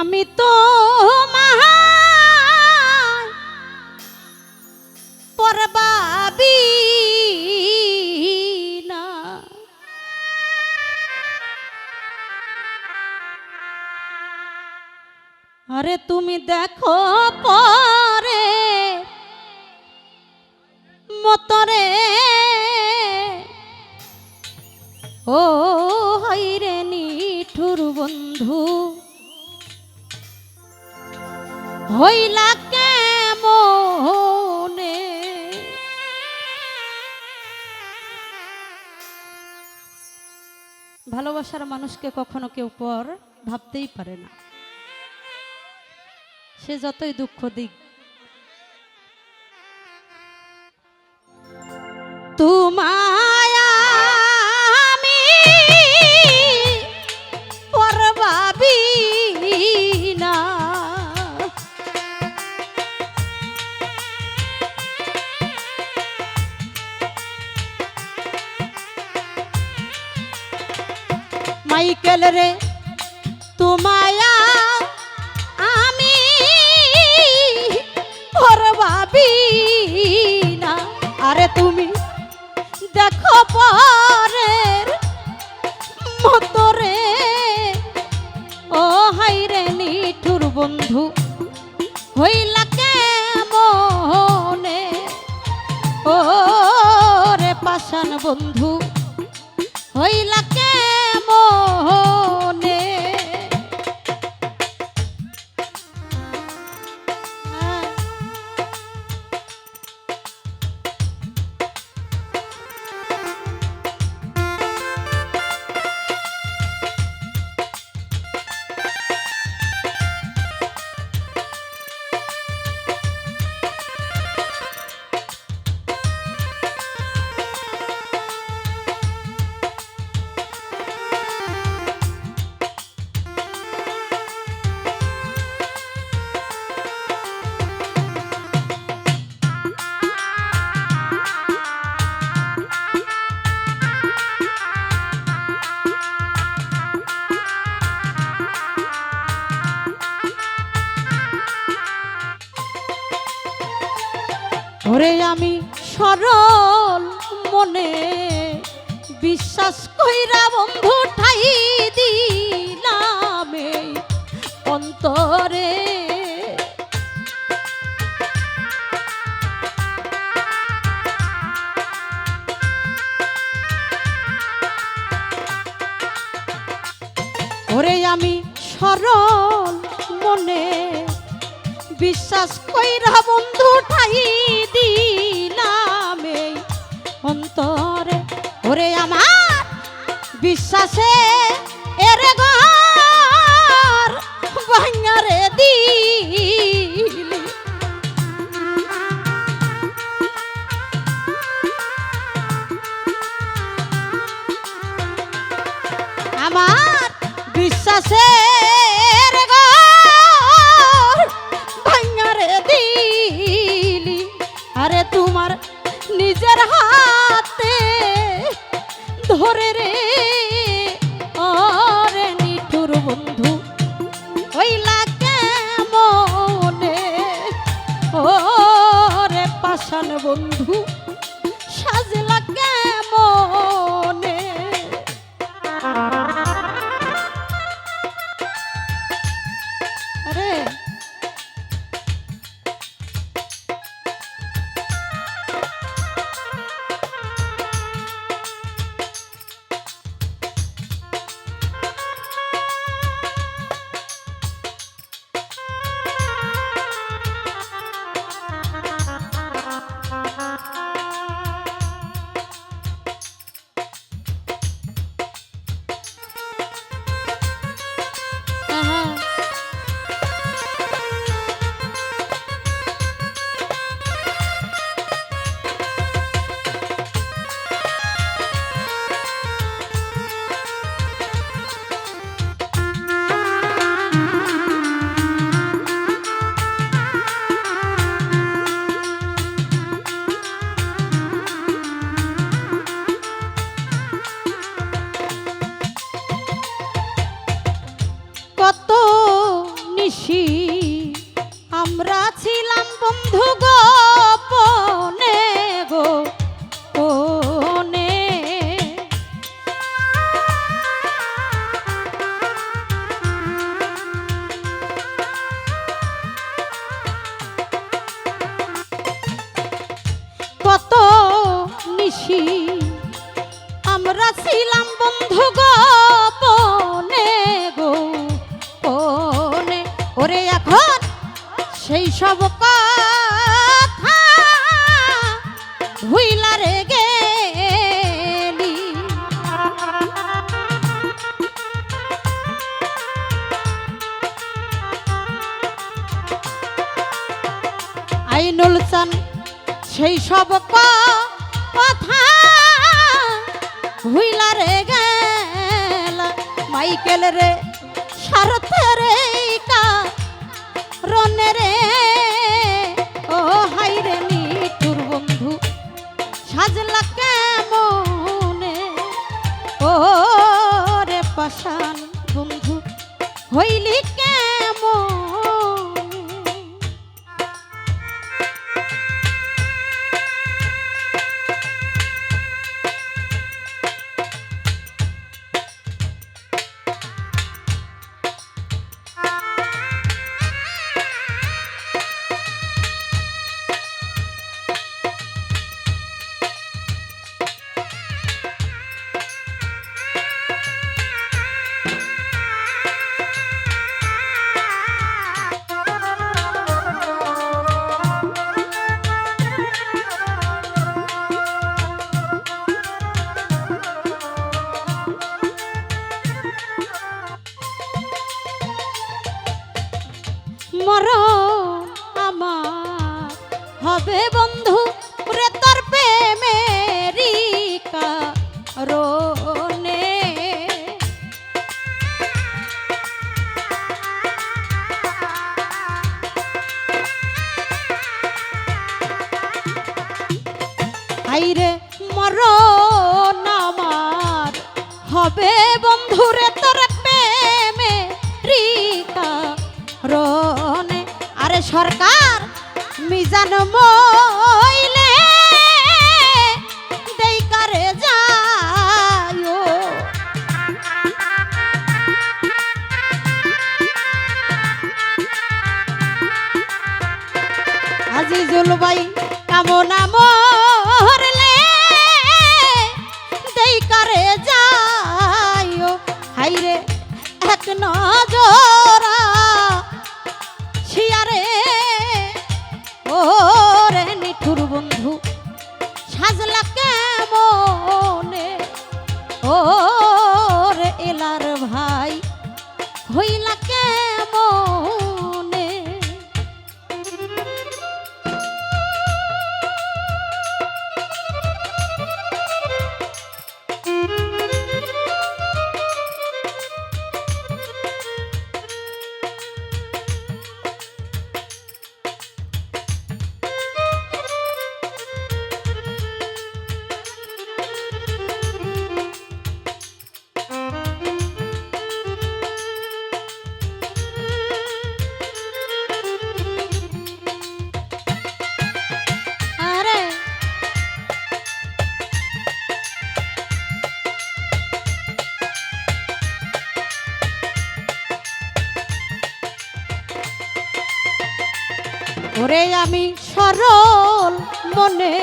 আমি তো পরবাবি না। আরে তুমি দেখো পরে মতরে। ও হাইরে নিঠুর বন্ধু। হইলা কেমনে? ভালোবাসার মানুষকে কখনো কেউ পর ভাবতেই পারে না। সে যতই দুঃখ দিক মাইকেল রে। তোমায়া আমি ভাবি না। আরে তুমি দেখো পরের ওরে আমি সরল মনে বিশ্বাস কইরা বন্ধু ঠাই দিলাম অন্তরে। ওরে আমি সরল মনে বিশ্বাস কইরা বন্ধু ঠাই দিলাম। অন্তরে ওরে আমার বিশ্বাসে এরে ঘর ভাঙারে দিলি। আমার বিশ্বাসের বন্ধু গোপনে গো পনে ওরে এখন সেই সব কথা ভুইলা রে গেলি আইনুল সেই সব কথা ভুইলা রে গেল, মাইকেল রে সারথে রে কা রনে রে। ও হাই রে নিঠুর বন্ধু, সাজলা কেমনে? ও রে পাশান বন্ধু, হইলি সরকার মিজান মইলে দেই কারে যায় আজিজুল ভাই কামনা মরলে দেই কারে যায় হাইরে এক নজরা রে নিঠুর বন্ধু। সাজলা কেমনে? ও রে এলার ভাই হইলা ওরে আমি সরল মনে।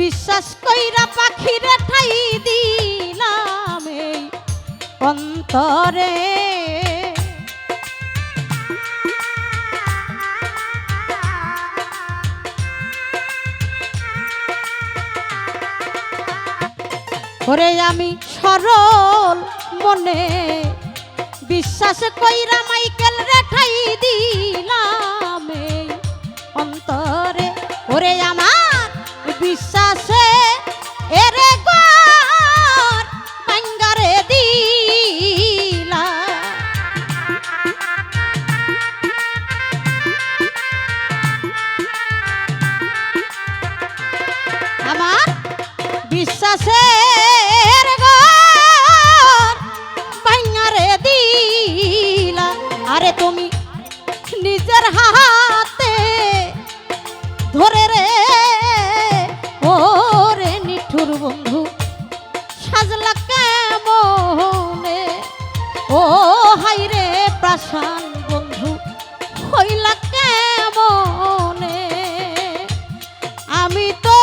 বিশ্বাস কইরা পাখিরে ঠাই দিলাম এই অন্তরে। ওরে আমি সরল মনে। বিশ্বাস কইরা মাইকেল রেঠাই দিলাম বিশ্বাসে এরে গর বাঙ্গারে দিলা। আমার বিশ্বাসের দিলা। আরে তুমি নিজের হাতে হাই রে প্রাসান বন্ধু হইলা কেমনে? আমি তো